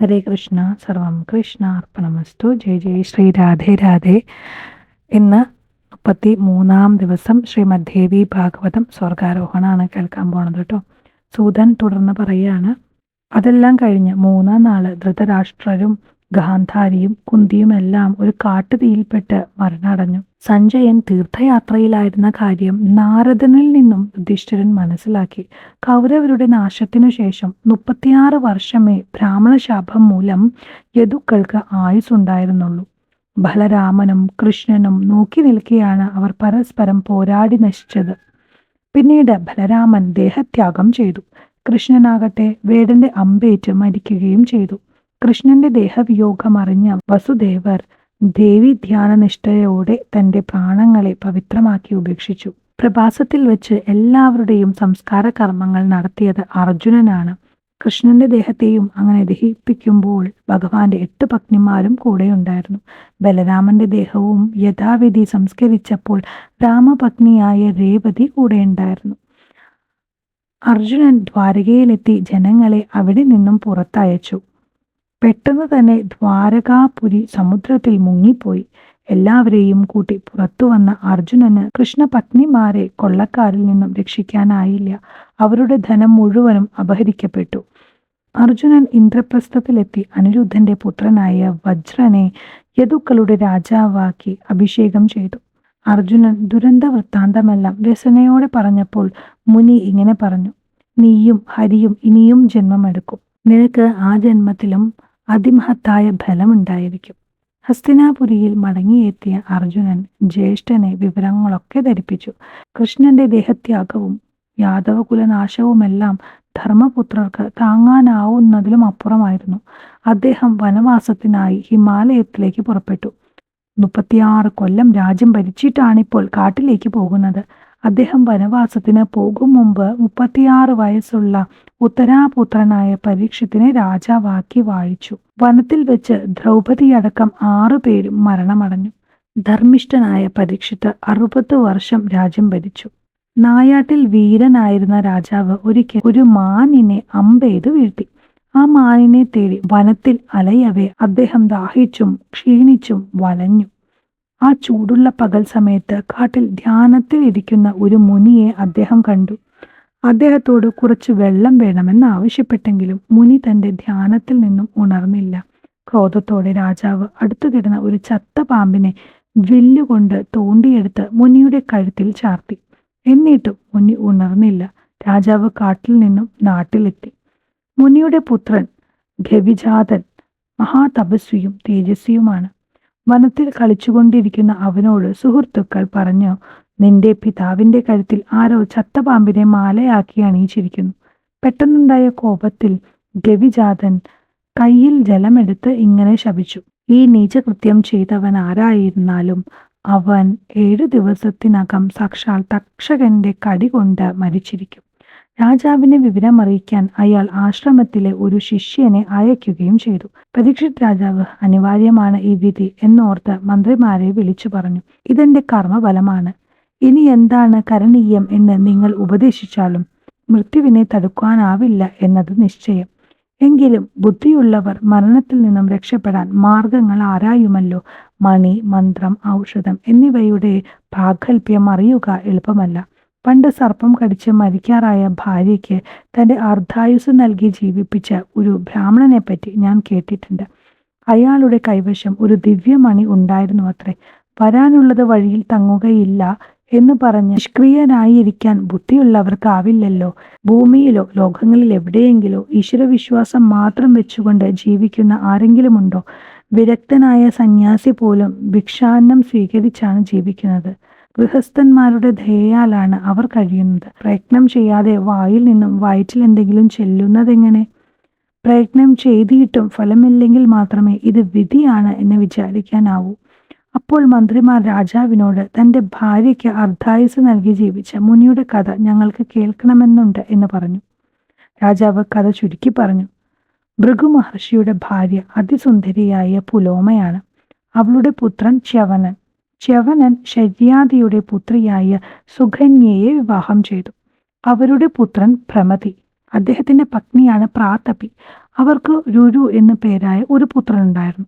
ഹരേ കൃഷ്ണ. സർവം കൃഷ്ണ അർപ്പണമസ്തു. ജയ ജയ് ശ്രീ രാധേ രാധേ. ഇന്ന് മുപ്പത്തി മൂന്നാം ദിവസം ശ്രീമദ് ദേവി ഭാഗവതം സ്വർഗാരോഹണമാണ് കേൾക്കാൻ പോണത് കേട്ടോ സൂതൻ തുടർന്ന് പറയുകയാണ് അതെല്ലാം കഴിഞ്ഞ് മൂന്നാം നാൾ ധൃതരാഷ്ട്രരും ഗാന്ധാരിയും കുന്തിയുമെല്ലാം ഒരു കാട്ടുതീയിൽപ്പെട്ട് മരണടഞ്ഞു സഞ്ജയൻ തീർത്ഥയാത്രയിലായിരുന്ന കാര്യം നാരദനിൽ നിന്നും യുധിഷ്ഠിരൻ മനസ്സിലാക്കി. കൗരവരുടെ നാശത്തിനു ശേഷം മുപ്പത്തിയാറ് വർഷമേ ബ്രാഹ്മണ ശാപം മൂലം യദുക്കൾക്ക് ആയുസ്സുണ്ടായിരുന്നുള്ളൂ. ബലരാമനും കൃഷ്ണനും നോക്കി നിൽക്കെയാണ് അവർ പരസ്പരം പോരാടി നശിച്ചത്. പിന്നീട് ബലരാമൻ ദേഹത്യാഗം ചെയ്തു. കൃഷ്ണനാകട്ടെ വേടന്റെ അമ്പേറ്റ് മരിക്കുകയും ചെയ്തു. കൃഷ്ണന്റെ ദേഹവിയോഗം അറിഞ്ഞ വസുദേവർ ദേവി ധ്യാനനിഷ്ഠയോടെ തന്റെ പ്രാണങ്ങളെ പവിത്രമാക്കി ഉപേക്ഷിച്ചു. പ്രഭാസത്തിൽ വെച്ച് എല്ലാവരുടെയും സംസ്കാര കർമ്മങ്ങൾ നടത്തിയത് അർജുനനാണ്. കൃഷ്ണന്റെ ദേഹത്തെയും അങ്ങനെ ദഹിപ്പിക്കുമ്പോൾ ഭഗവാന്റെ എട്ട് പത്നിമാരും കൂടെയുണ്ടായിരുന്നു. ബലരാമന്റെ ദേഹവും യഥാവിധി സംസ്കരിച്ചപ്പോൾ രാമപത്നിയായ രേവതി കൂടെ ഉണ്ടായിരുന്നു അർജുനൻ ദ്വാരകയിലെത്തി ജനങ്ങളെ അവിടെ നിന്നും പുറത്തയച്ചു. പെട്ടെന്ന് തന്നെ ദ്വാരകാപുരി സമുദ്രത്തിൽ മുങ്ങിപ്പോയി. എല്ലാവരെയും കൂട്ടി പുറത്തു വന്ന അർജുനന് കൃഷ്ണപത്നിമാരെ കൊള്ളക്കാരിൽ നിന്നും രക്ഷിക്കാനായില്ല. അവരുടെ ധനം മുഴുവനും അപഹരിക്കപ്പെട്ടു. അർജുനൻ ഇന്ദ്രപ്രസ്ഥത്തിലെത്തി അനിരുദ്ധന്റെ പുത്രനായ വജ്രനെ യദുക്കളുടെ രാജാവാക്കി അഭിഷേകം ചെയ്തു. അർജുനൻ ദുരന്ത വൃത്താന്തമെല്ലാം വ്യസനയോടെ പറഞ്ഞപ്പോൾ മുനി ഇങ്ങനെ പറഞ്ഞു നീയും ഹരിയും ഇനിയും ജന്മമെടുക്കും. നിനക്ക് ആ ജന്മത്തിലും അതിമഹത്തായ ഫലമുണ്ടായിരിക്കും ഹസ്തിനാപുരിയിൽ മടങ്ങിയെത്തിയ അർജുനൻ ജ്യേഷ്ഠനെ വിവരങ്ങളൊക്കെ ധരിപ്പിച്ചു. കൃഷ്ണന്റെ ദേഹത്യാഗവും യാദവകുലനാശവുമെല്ലാം ധർമ്മപുത്രർക്ക് താങ്ങാനാവുന്നതിലും അപ്പുറമായിരുന്നു. അദ്ദേഹം വനവാസത്തിനായി ഹിമാലയത്തിലേക്ക് പുറപ്പെട്ടു. മുപ്പത്തിയാറ് കൊല്ലം രാജ്യം ഭരിച്ചിട്ടാണിപ്പോൾ കാട്ടിലേക്ക് പോകുന്നത്. അദ്ദേഹം വനവാസത്തിന് പോകും മുമ്പ് മുപ്പത്തിയാറ് വയസ്സുള്ള ഉത്തരാപുത്രനായ പരീക്ഷത്തിനെ രാജാവാക്കി വാഴിച്ചു. വനത്തിൽ വെച്ച് ദ്രൗപതിയടക്കം ആറു പേരും മരണമടഞ്ഞു. ധർമ്മിഷ്ഠനായ പരീക്ഷിത്ത് അറുപത് വർഷം രാജ്യം ഭരിച്ചു. നായാട്ടിൽ വീരനായിരുന്ന രാജാവ് ഒരിക്കൽ ഒരു മാനിനെ അമ്പെയ്ത് വീഴ്ത്തി. ആ മാനിനെ തേടി വനത്തിൽ അലയവേ അദ്ദേഹം ദാഹിച്ചും ക്ഷീണിച്ചും വലഞ്ഞു. ആ ചൂടുള്ള പകൽ സമയത്ത് കാട്ടിൽ ധ്യാനത്തിൽ ഇരിക്കുന്ന ഒരു മുനിയെ അദ്ദേഹം കണ്ടു. അദ്ദേഹത്തോട് കുറച്ച് വെള്ളം വേണമെന്ന് ആവശ്യപ്പെട്ടെങ്കിലും മുനി തന്റെ ധ്യാനത്തിൽ നിന്നും ഉണർന്നില്ല. ക്രോധത്തോടെ രാജാവ് അടുത്തു കിടന്ന ഒരു ചത്ത പാമ്പിനെ വില്ലുകൊണ്ട് തോണ്ടിയെടുത്ത് മുനിയുടെ കഴുത്തിൽ ചാർത്തി. എന്നിട്ടും മുനി ഉണർന്നില്ല. രാജാവ് കാട്ടിൽ നിന്നും നാട്ടിലെത്തി. മുനിയുടെ പുത്രൻ ഗവിജാതൻ മഹാതപസ്വിയും തേജസ്വിയുമാണ് വനത്തിൽ കളിച്ചുകൊണ്ടിരിക്കുന്ന അവനോട് സുഹൃത്തുക്കൾ പറഞ്ഞു നിന്റെ പിതാവിന്റെ കഴുത്തിൽ ആരോ ചത്ത പാമ്പിനെ മാലയാക്കി അണിയിച്ചിരിക്കുന്നു. പെട്ടെന്നുണ്ടായ കോപത്തിൽ ഗവിജാതൻ കയ്യിൽ ജലമെടുത്ത് ഇങ്ങനെ ശപിച്ചു. ഈ നീചകൃത്യം ചെയ്തവൻ ആരായിരുന്നാലും അവൻ ഏഴു ദിവസത്തിനകം സാക്ഷാൽ തക്ഷകന്റെ കടി കൊണ്ട് മരിച്ചിരിക്കും. രാജാവിനെ വിവരം അറിയിക്കാൻ അയാൾ ആശ്രമത്തിലെ ഒരു ശിഷ്യനെ അയക്കുകയും ചെയ്തു. പരീക്ഷിത് രാജാവ് അനിവാര്യമാണ് ഈ വിധി എന്നോർത്ത് മന്ത്രിമാരെ വിളിച്ചു പറഞ്ഞു. ഇതെന്റെ കർമ്മഫലമാണ്. ഇനി എന്താണ് കരണീയം എന്ന് നിങ്ങൾ ഉപദേശിച്ചാലും മൃത്യുവിനെ തടുക്കാനാവില്ല എന്നത് നിശ്ചയം. എങ്കിലും ബുദ്ധിയുള്ളവർ മരണത്തിൽ നിന്നും രക്ഷപ്പെടാൻ മാർഗങ്ങൾ ആരായുമല്ലോ? മണി മന്ത്രം ഔഷധം എന്നിവയുടെ പ്രാഗൽഭ്യം അറിയുക എളുപ്പമല്ല. പണ്ട് സർപ്പം കടിച്ച് മരിക്കാറായ ഭാര്യയ്ക്ക് തന്റെ അർദ്ധായുസ് നൽകി ജീവിപ്പിച്ച ഒരു ബ്രാഹ്മണനെ പറ്റി ഞാൻ കേട്ടിട്ടുണ്ട്. അയാളുടെ കൈവശം ഒരു ദിവ്യമണി ഉണ്ടായിരുന്നു അത്രേ. വരാനുള്ളത് വഴിയിൽ തങ്ങുകയില്ല എന്ന് പറഞ്ഞ് നിഷ്ക്രിയനായിരിക്കാൻ ബുദ്ധിയുള്ളവർക്കാവില്ലല്ലോ. ഭൂമിയിലോ ലോകങ്ങളിൽ എവിടെയെങ്കിലോ ഈശ്വരവിശ്വാസം മാത്രം വെച്ചുകൊണ്ട് ജീവിക്കുന്ന ആരെങ്കിലുമുണ്ടോ? വിരക്തനായ സന്യാസി പോലും ഭിക്ഷാന്നം സ്വീകരിച്ചാണ് ജീവിക്കുന്നത്. ഗൃഹസ്ഥന്മാരുടെ ധേയാലാണ് അവർ കഴിയുന്നത്. പ്രയത്നം ചെയ്യാതെ വായിൽ നിന്നും വയറ്റിൽ എന്തെങ്കിലും ചെല്ലുന്നതെങ്ങനെ? പ്രയത്നം ചെയ്തിട്ടും ഫലമില്ലെങ്കിൽ മാത്രമേ ഇത് വിധിയാണ് എന്ന് വിചാരിക്കാനാവൂ. അപ്പോൾ മന്ത്രിമാർ രാജാവിനോട് തന്റെ ഭാര്യയ്ക്ക് അർദ്ധായുസ് നൽകി ജീവിച്ച മുനിയുടെ കഥ ഞങ്ങൾക്ക് കേൾക്കണമെന്നുണ്ട് എന്ന് പറഞ്ഞു. രാജാവ് കഥ ചുരുക്കി പറഞ്ഞു. ഭൃഗു മഹർഷിയുടെ ഭാര്യ അതിസുന്ദരിയായ പുലോമയാണ്. അവളുടെ പുത്രൻ ച്യവനൻ. ച്യവനൻ ഷജ്യാദിയുടെ പുത്രിയായ സുഖന്യയെ വിവാഹം ചെയ്തു. അവരുടെ പുത്രൻ പ്രമതി. അദ്ദേഹത്തിന്റെ പത്നിയാണ് പ്രാതപി. അവർക്ക് രുരു എന്നു പേരായ ഒരു പുത്രൻ ഉണ്ടായിരുന്നു.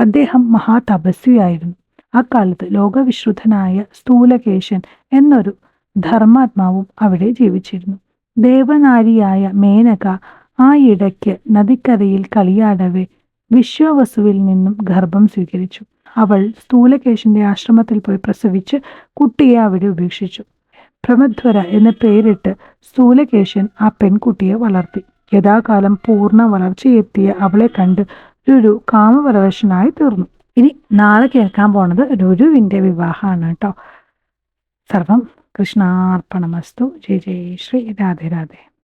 അദ്ദേഹം മഹാതപസ്വിയായിരുന്നു. അക്കാലത്ത് ലോകവിശ്രുതനായ സ്ഥൂലകേശൻ എന്നൊരു ധർമാത്മാവും അവിടെ ജീവിച്ചിരുന്നു. ദേവനാരിയായ മേനക ആ ഇടയ്ക്ക് നദിക്കരയിൽ കളിയാടവെ വിശ്വവസുവിൽ നിന്നും ഗർഭം സ്വീകരിച്ചു. അവൾ സ്ഥൂലകേശിന്റെ ആശ്രമത്തിൽ പോയി പ്രസവിച്ച് കുട്ടിയെ അവിടെ ഉപേക്ഷിച്ചു. പ്രമധ്വര എന്ന് പേരിട്ട് സ്ഥൂലകേശൻ ആ പെൺകുട്ടിയെ വളർത്തി. യഥാകാലം പൂർണ വളർച്ചയെത്തിയ അവളെ കണ്ട് രുരു കാമപരവശനായി തീർന്നു. ഇനി നാളെ കേൾക്കാൻ പോണത് രുരുവിന്റെ വിവാഹമാണ് കേട്ടോ. സർവം കൃഷ്ണാർപ്പണമസ്തു. ജയ ജയ ശ്രീ. രാധേ രാധേ.